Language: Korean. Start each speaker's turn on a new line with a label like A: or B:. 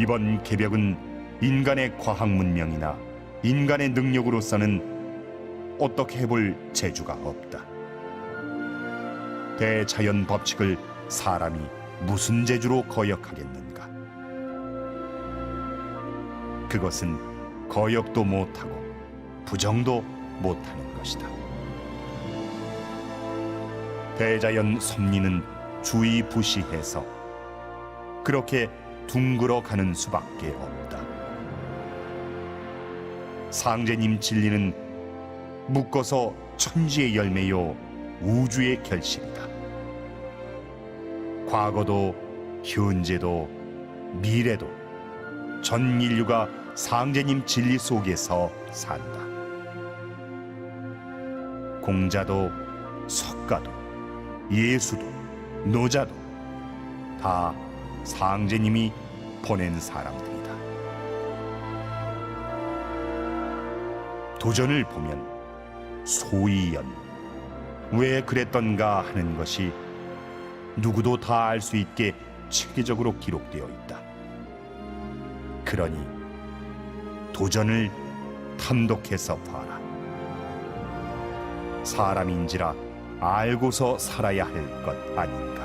A: 이번 개벽은 인간의 과학 문명이나 인간의 능력으로서는 어떻게 해볼 재주가 없다. 대자연 법칙을 사람이 무슨 재주로 거역하겠는가? 그것은 거역도 못하고 부정도 못하는 것이다. 대자연 섭리는 주의 부시해서 그렇게 둥글어 가는 수밖에 없다. 상제님 진리는 묶어서 천지의 열매요 우주의 결실이다. 과거도 현재도 미래도 전 인류가 상제님 진리 속에서 산다. 공자도 석가도 예수도 노자도 다 상제님이 보낸 사람들이다. 도전을 보면 소이연 왜 그랬던가 하는 것이 누구도 다 알 수 있게 체계적으로 기록되어 있다. 그러니 도전을 탐독해서 봐라. 사람인지라 알고서 살아야 할 것 아닌가.